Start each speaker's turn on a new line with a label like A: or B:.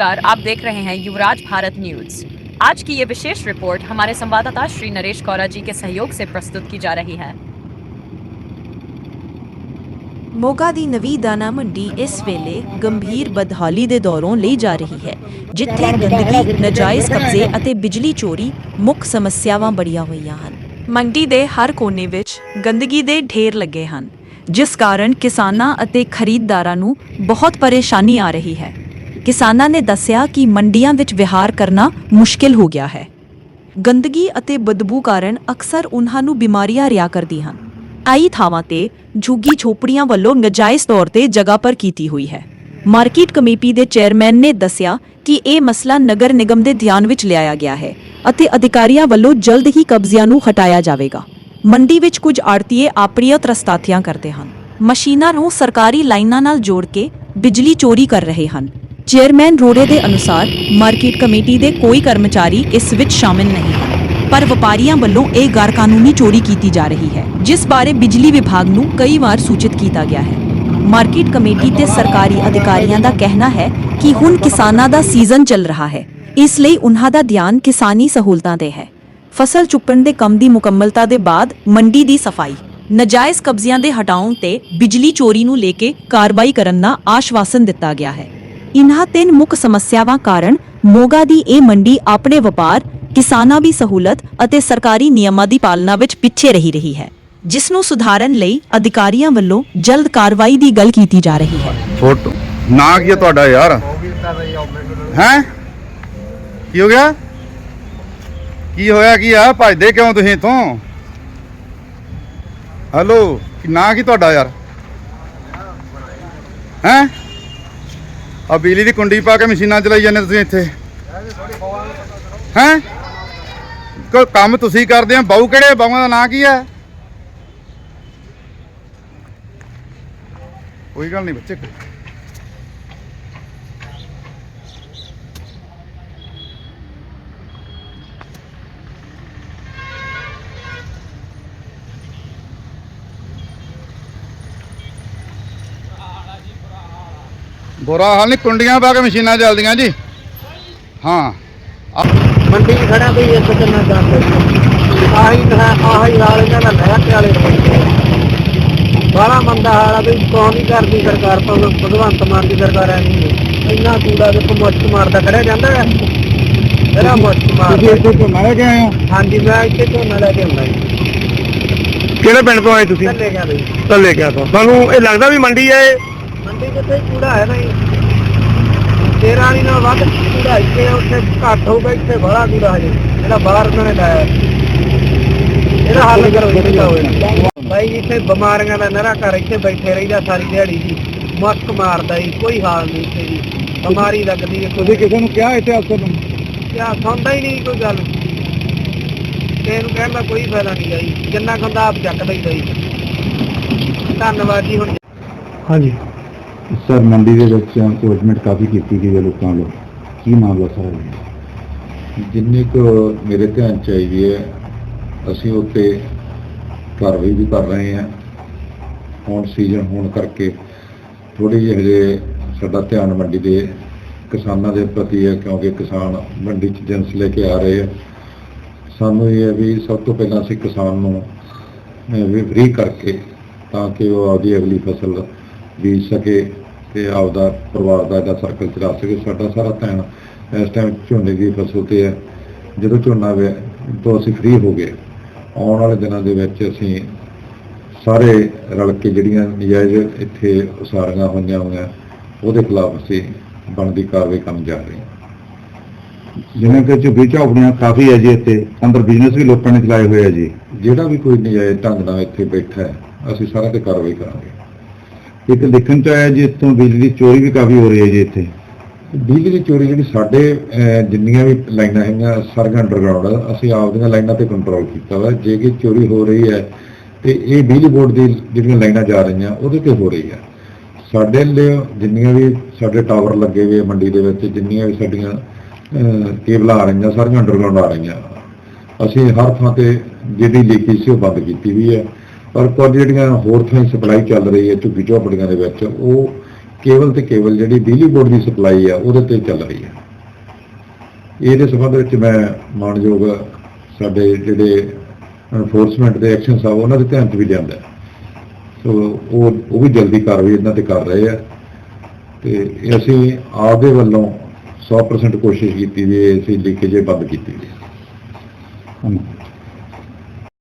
A: नमस्कार आप देख रहे हैं युवराज भारत न्यूज आज की ये विशेष रिपोर्ट हमारे संवाददाता श्री नरेश कौरा जी के सहयोग से प्रस्तुत की जा रही है
B: ਮੋਗਾ ਦੀ ਨਵੀਂ ਦਾਣਾ ਮੰਡੀ ਇਸ ਵੇਲੇ ਗੰਭੀਰ ਬਦਹਾਲੀ ਦੇ ਦੌਰੋਂ ਲਈ ਜਾ ਰਹੀ ਹੈ ਜਿੱਥੇ ਗੰਦਗੀ ਨਜਾਇਜ਼ ਕਬਜ਼ੇ ਅਤੇ ਬਿਜਲੀ ਚੋਰੀ ਮੁੱਖ ਸਮੱਸਿਆਵਾਂ ਬੜੀਆਂ ਹੋਈਆਂ ਹਨ ਮੰਡੀ ਦੇ ਹਰ ਕੋਨੇ ਵਿੱਚ ਗੰਦਗੀ ਦੇ ਢੇਰ ਲੱਗੇ ਹਨ ਜਿਸ ਕਾਰਨ ਕਿਸਾਨਾਂ ਅਤੇ ਖਰੀਦਦਾਰਾਂ ਨੂੰ ਬਹੁਤ ਪਰੇਸ਼ਾਨੀ ਆ ਰਹੀ ਹੈ ਕਿਸਾਨਾਂ ਨੇ ਦੱਸਿਆ ਕਿ ਮੰਡੀਆਂ ਵਿੱਚ ਵਿਹਾਰ ਕਰਨਾ ਮੁਸ਼ਕਿਲ ਹੋ ਗਿਆ ਹੈ। ਗੰਦਗੀ ਅਤੇ ਬਦਬੂ ਕਾਰਨ ਅਕਸਰ ਉਨ੍ਹਾਂ ਨੂੰ ਬਿਮਾਰੀਆਂ ਰਿਆ ਕਰਦੀ ਹਨ। ਕਈ ਥਾਵਾਂ ਤੇ ਝੁੱਗੀ ਝੋਪੜੀਆਂ ਵੱਲੋਂ ਨਜਾਇਜ਼ ਤੌਰ ਤੇ ਜਗ੍ਹਾ ਪਰ ਕੀਤੀ ਹੋਈ ਹੈ। ਮਾਰਕੀਟ ਕਮੇਟੀ ਦੇ ਚੇਅਰਮੈਨ ਨੇ ਦੱਸਿਆ ਕਿ ਇਹ ਮਸਲਾ ਨਗਰ ਨਿਗਮ ਦੇ ਧਿਆਨ ਵਿੱਚ ਲਿਆਇਆ ਗਿਆ ਹੈ ਅਤੇ ਅਧਿਕਾਰੀਆਂ ਵੱਲੋਂ ਜਲਦ ਹੀ ਕਬਜ਼ਿਆਂ ਨੂੰ ਹਟਾਇਆ ਜਾਵੇਗਾ। ਮੰਡੀ ਵਿੱਚ ਕੁਝ ਆੜਤੀਏ ਆਪਣੀਆਂ ਤਰਸਤਾਥੀਆਂ ਕਰਦੇ ਹਨ। ਮਸ਼ੀਨਾਂ ਨੂੰ ਸਰਕਾਰੀ ਲਾਈਨਾਂ ਨਾਲ ਜੋੜ ਕੇ ਬਿਜਲੀ ਚੋਰੀ ਕਰ ਰਹੇ ਹਨ। ਚੇਅਰਮੈਨ ਰੋੜੇ ਦੇ ਅਨੁਸਾਰ ਮਾਰਕੀਟ ਕਮੇਟੀ ਦੇ ਕੋਈ ਕਰਮਚਾਰੀ ਇਸ ਵਿੱਚ ਸ਼ਾਮਿਲ ਨਹੀਂ ਹਨ। ਪਰ ਵਪਾਰੀਆਂ ਵੱਲੋਂ ਇਹ ਗੈਰ ਕਾਨੂੰਨੀ ਚੋਰੀ ਕੀਤੀ ਜਾ ਰਹੀ ਹੈ, ਜਿਸ ਬਾਰੇ ਬਿਜਲੀ ਵਿਭਾਗ ਨੂੰ ਕਈ ਵਾਰ ਸੂਚਿਤ ਕੀਤਾ ਗਿਆ ਹੈ। ਮਾਰਕੀਟ ਕਮੇਟੀ ਤੇ ਸਰਕਾਰੀ ਅਧਿਕਾਰੀਆਂ ਦਾ ਕਹਿਣਾ ਹੈ ਕਿ ਹੁਣ ਕਿਸਾਨਾਂ ਦਾ ਸੀਜ਼ਨ ਚੱਲ ਰਿਹਾ ਹੈ। ਇਸ ਲਈ ਉਨ੍ਹਾਂ ਦਾ ਧਿਆਨ ਕਿਸਾਨੀ ਸਹੂਲਤਾਂ ਤੇ ਹੈ। ਫਸਲ ਚੁੱਕਣ ਦੇ ਕੰਮ ਦੀ ਮੁਕੰਮਲਤਾ ਦੇ ਬਾਅਦ ਮੰਡੀ ਦੀ ਸਫ਼ਾਈ, ਨਜਾਇਜ਼ ਕਬਜ਼ਿਆਂ ਦੇ ਹਟਾਉਣ ਤੇ ਬਿਜਲੀ ਚੋਰੀ ਨੂੰ ਲੈ ਕੇ ਕਾਰਵਾਈ ਕਰਨ ਦਾ ਆਸ਼ਵਾਸਨ ਦਿੱਤਾ ਗਿਆ ਹੈ। ਇਨ੍ਹਾਂ ਤਿੰਨ ਮੁੱਖ ਸਮੱਸਿਆਵਾਂ ਕਾਰਨ ਮੋਗਾ ਦੀ ਇਹ ਮੰਡੀ ਆਪਣੇ ਵਪਾਰ, ਕਿਸਾਨਾਂ ਦੀ ਸਹੂਲਤ ਅਤੇ ਸਰਕਾਰੀ ਨਿਯਮਾਂ ਦੀ ਪਾਲਣਾ ਵਿੱਚ ਪਿੱਛੇ ਰਹੀ ਰਹੀ ਹੈ ਜਿਸ ਨੂੰ ਸੁਧਾਰਨ ਲਈ ਅਧਿਕਾਰੀਆਂ ਵੱਲੋਂ ਜਲਦ ਕਾਰਵਾਈ ਦੀ ਗੱਲ ਕੀਤੀ ਜਾ ਰਹੀ ਹੈ।
C: ਫੋਟੋ। ਨਾਂ ਕੀ ਹੈ ਤੁਹਾਡਾ ਯਾਰ? ਹੈ? ਕੀ ਹੋ ਗਿਆ? ਕੀ ਹੋਇਆ, ਕੀ ਆ? ਭੱਜਦੇ ਕਿਉਂ ਤੁਸੀਂ ਇਥੋਂ? ਹੈਲੋ, ਨਾ ਕੀ ਤੁਹਾਡਾ ਯਾਰ? ਹੈ? ਆ ਬਿਜਲੀ ਦੀ ਕੁੰਡੀ ਪਾ ਕੇ ਮਸ਼ੀਨਾਂ ਚਲਾਈ ਜਾਂਦੇ ਤੁਸੀਂ ਇੱਥੇ। ਹੈ? ਕੋਈ ਕੰਮ ਤੁਸੀਂ ਕਰਦੇ ਆ ਬਾਹੂ ਕਿਹੜੇ ਬਾਹੂਆਂ ਦਾ ਨਾਂ ਕੀ ਹੈ ਕੋਈ ਗੱਲ ਨਹੀਂ ਬੱਚੇ। ਬੁਰਾ ਹਾਲ ਨਹੀਂ ਕੁੰਡੀਆਂ ਪਾ ਕੇ ਮਸ਼ੀਨਾਂ ਚੱਲਦੀਆਂ ਜੀ। ਹਾਂ। ਆ-
D: ਮੰਡੀ 'ਚ ਖੜਾ ਵੀ ਇੱਕ ਕਿੰਨਾ ਦੰਦ ਆਹੀ ਨਾ। ਆਹੀ ਨਾਲ ਇਹਨਾਂ ਦਾ ਨਹਿਰ ਤੇ। ਵਾਲੇ ਬਾਲਾ ਮੰਦਾ ਹਾਲ ਆ ਵੀ ਕੌਣ ਨਹੀਂ ਕਰਦੀ ਸਰਕਾਰ ਭਗ- ਭਗਵੰਤ ਮਾਨ ਦੀ ਸਰਕਾਰ ਐ ਨਹੀਂ ਇੰਨਾ ਕੂੜਾ ਦੇ ਮੁਸ਼ਕ ਮਾਰਦਾ ਕਰਿਆ ਜਾਂਦਾ ਹੈ। ਇਹਦਾ ਮੁਸ਼ਕ
C: ਤੁਸੀਂ
D: ਮਾਰਦਾ।
C: ਇੱਥੇ ਝੋਨਾ ਲੈ ਕੇ ਆਏ ਹੋ?
D: ਹਾਂਜੀ ਮੈਂ ਇੱਥੇ ਝੋਨਾ ਲੈ ਕੇ ਆਉਂਦਾ ਜੀ।
E: ਕਿਹੜੇ ਪਿੰਡ ਤੋਂ ਆਏ ਤੁਸੀਂ?
D: ਚੱਲੇ ਗਿਆ ਬਈ
E: ਧੱਲੇ ਕਿਆ ਤੋਂ। ਤੁਹਾਨੂੰ ਇਹ ਲੱਗਦਾ ਵੀ ਮੰਡੀ ਹੈ ਇਹ?
D: ਮੰਡੀ ਜਿੱਥੇ ਕੂੜਾ ਹੈ ਨਹੀਂ ਤੇਰਾ ਨਹੀਂ ਨਾਲ ਵੱਧ ਕੂੜਾ ਇੱਥੇ ਉੱਥੇ ਘੱਟ ਹੋਊਗਾ ਇੱਥੇ ਬੜਾ ਕੂੜਾ ਹੈ ਜਿਹੜਾ ਬਾਹਰ ਉਹਨਾਂ ਨੇ ਲਾਇਆ। ਇਹਦਾ ਹੱਲ ਕਰੋ ਜਿਹੜਾ ਹੋਵੇ ਭਾਈ ਇੱਥੇ ਬਿਮਾਰੀਆਂ ਦਾ ਨਰਾ ਘਰ ਇੱਥੇ ਬੈਠੇ ਰਹੀਦਾ ਸਾਰੀ ਦਿਹਾੜੀ ਜੀ। ਮਸਕ ਮਾਰਦਾ ਜੀ ਕੋਈ ਹਾਲ ਨਹੀਂ ਇੱਥੇ ਜੀ। ਬਿਮਾਰੀ ਲੱਗਦੀ ਹੈ।
C: ਤੁਸੀਂ ਕਿਸੇ ਨੂੰ ਕਿਹਾ ਇੱਥੇ ਅਫਸਰ ਨੂੰ
D: ਕਿਆ ਸੁਣਦਾ ਹੀ ਨਹੀਂ ਕੋਈ ਗੱਲ। ਕਿਸੇ ਨੂੰ ਕਹਿਣ ਦਾ ਕੋਈ ਫਾਇਦਾ ਨਹੀਂ ਜੀ। ਜਿੰਨਾ ਖੰਦਾ ਆਪ ਚੱਕਦਾ ਹੀ ਰਹੀ ਧੰਨਵਾਦ ਜੀ ਹੁਣ।
E: ਹਾਂਜੀ।
F: ਸਰ ਮੰਡੀ ਦੇ ਵਿੱਚ ਇੰਕਰੋਚਮੈਂਟ ਕਾਫੀ ਕੀਤੀ ਗਈ ਹੈ ਲੋਕਾਂ ਵੱਲੋਂ। ਕੀ ਮਾਮਲਾ ਸਰ ਜੀ ਜਿੰਨੇ ਕੁ ਮੇਰੇ ਧਿਆਨ ਚ ਆਈ ਵੀ ਹੈ ਅਸੀਂ ਉੱਤੇ ਕਾਰਵਾਈ ਵੀ ਕਰ ਰਹੇ ਹਾਂ। ਹੁਣ ਸੀਜ਼ਨ ਹੋਣ ਕਰਕੇ ਥੋੜੀ ਜਿਹੀ ਹਜੇ ਸਾਡਾ ਧਿਆਨ ਮੰਡੀ ਦੇ ਕਿਸਾਨਾਂ ਦੇ ਪ੍ਰਤੀ ਹੈ ਕਿਉਂਕਿ ਕਿਸਾਨ ਮੰਡੀ 'ਚ ਜਿੰਸ ਲੈ ਕੇ ਆ ਰਹੇ ਆ। ਸਾਨੂੰ ਇਹ ਹੈ ਵੀ ਸਭ ਤੋਂ ਪਹਿਲਾਂ ਅਸੀਂ ਕਿਸਾਨ ਨੂੰ ਅਹ, ਵੀ ਫ੍ਰੀ ਕਰਕੇ ਤਾਂ ਕਿ ਉਹ ਆਪਦੀ ਅਗਲੀ ਫਸਲ ਬੀਜ ਸਕੇ। ਤੇ ਆਪਦਾ ਪਰਿਵਾਰ ਦਾ ਇਹਦਾ ਸਰਕਲ ਚਲਾ ਸਕੇ, ਸਾਡਾ ਸਾਰਾ ਧਿਆਨ ਇਸ ਟਾਈਮ ਝੋਨੇ ਦੀ ਫਸਲ ਤੇ ਹੈ। ਜਦੋਂ ਝੋਨਾ ਵੇ, ਤੋਂ ਅਸੀਂ ਫ੍ਰੀ ਹੋ ਗਏ, ਆਉਣ ਵਾਲੇ ਦਿਨਾਂ ਦੇ ਵਿੱਚ ਅਸੀਂ ਸਾਰੇ ਰਲ ਕੇ ਜਿਹੜੀਆਂ ਨਜਾਇਜ਼ ਇੱਥੇ ਉਸਾਰੀਆਂ ਹੋਈਆਂ ਹੋਈਆਂ, ਉਹਦੇ ਖਿਲਾਫ ਅਸੀਂ ਬਣਦੀ ਕਾਰਵਾਈ ਕਰਨ ਜਾ ਰਹੇ ਹਾਂ।
G: ਜਿਵੇਂ ਕਿ ਝੁੱਗੀ ਝੌਪੜੀਆਂ ਕਾਫੀ ਹੈ ਜੀ ਇੱਥੇ, ਅੰਦਰ ਬਿਜ਼ਨਸ ਵੀ ਲੋਕਾਂ ਨੇ ਚਲਾਏ ਹੋਏ ਆ ਜੀ।
F: ਜਿਹੜਾ ਵੀ ਕੋਈ ਨਜਾਇਜ਼ ਢੰਗ ਨਾਲ ਇੱਥੇ ਬੈਠਾ ਹੈ, ਅਸੀਂ ਸਾਰਾ ਤੇ ਕਾਰਵਾਈ ਕਰਾਂਗੇ।
G: ਇੱਕ ਲਿਖਣ ਚ ਆਇਆ ਜੀ ਇੱਥੋਂ ਬਿਜਲੀ ਦੀ ਚੋਰੀ ਵੀ ਕਾਫੀ ਹੋ ਰਹੀ ਹੈ ਜੀ ਇੱਥੇ।
F: ਬਿਜਲੀ ਦੀ ਚੋਰੀ ਜਿਹੜੀ ਸਾਡੇ ਅਹ, ਜਿੰਨੀਆਂ ਵੀ ਲਾਈਨਾਂ ਹੈਗੀਆਂ ਸਾਰੀਆਂ ਅੰਡਰਗਰਾਉਂਡ ਅਸੀਂ ਆਪਦੀਆਂ ਲਾਈਨਾਂ ਤੇ ਕੰਟਰੋਲ ਕੀਤਾ ਵਾ। ਜੇ ਕਿ ਚੋਰੀ ਹੋ ਰਹੀ ਹੈ ਤੇ ਇਹ ਬਿਜਲੀ ਬੋਰਡ ਦੀ ਜਿਹੜੀਆਂ ਲਾਈਨਾਂ ਜਾ ਰਹੀਆਂ ਉਹਦੇ ਤੇ ਹੋ ਰਹੀ ਹੈ। ਸਾਡੇ ਲਈ ਜਿੰਨੀਆਂ ਵੀ ਸਾਡੇ ਟਾਵਰ ਲੱਗੇ ਹੋਏ ਆ ਮੰਡੀ ਦੇ ਵਿੱਚ ਜਿੰਨੀਆਂ ਵੀ ਸਾਡੀਆਂ ਅਹ, ਕੇਬਲਾਂ ਆ ਰਹੀਆਂ ਸਾਰੀਆਂ ਅੰਡਰਗਰਾਉਂਡ ਆ ਰਹੀਆਂ। ਅਸੀਂ ਹਰ ਥਾਂ ਤੇ ਜਿਹੜੀ ਲੀਕੇਜ ਸੀ ਉਹ ਬੰਦ ਕੀਤੀ ਵੀ ਹੈ। ਪਰ ਕੁਝ ਜਿਹੜੀਆਂ ਹੋਰ ਥਾਂ ਸਪਲਾਈ ਚੱਲ ਰਹੀ ਹੈ, ਝੁੱਗੀ ਝੋਪੜੀਆਂ ਦੇ ਵਿੱਚ, ਉਹ ਕੇਵਲ ਤੇ ਕੇਵਲ ਜਿਹੜੀ ਬਿਜਲੀ ਬੋਰਡ ਦੀ ਸਪਲਾਈ ਆ, ਉਹਦੇ ਤੇ ਚੱਲ ਰਹੀ ਹੈ। ਇਹਦੇ ਸੰਬੰਧ ਵਿੱਚ ਮੈਂ ਮਾਨਯੋਗ ਸਾਡੇ ਜਿਹੜੇ ਐਨਫੋਰਸਮੈਂਟ ਦੇ ਐਕਸ਼ਨ ਸਾਹਿਬ ਉਹਨਾਂ ਦੇ ਧਿਆਨ 'ਚ ਵੀ ਲਿਆਂਦਾ ਸੋ ਉਹ ਉਹ ਵੀ ਜਲਦੀ ਕਾਰਵਾਈ ਇਹਨਾਂ ਤੇ ਕਰ ਰਹੇ ਆ। ਤੇ ਅਸੀਂ ਆਪਦੇ ਵੱਲੋਂ 100% ਕੋਸ਼ਿਸ਼ ਕੀਤੀ ਜੇ ਅਸੀਂ ਲੀਕੇਜ ਬੰਦ ਕੀਤੀ ਜੀ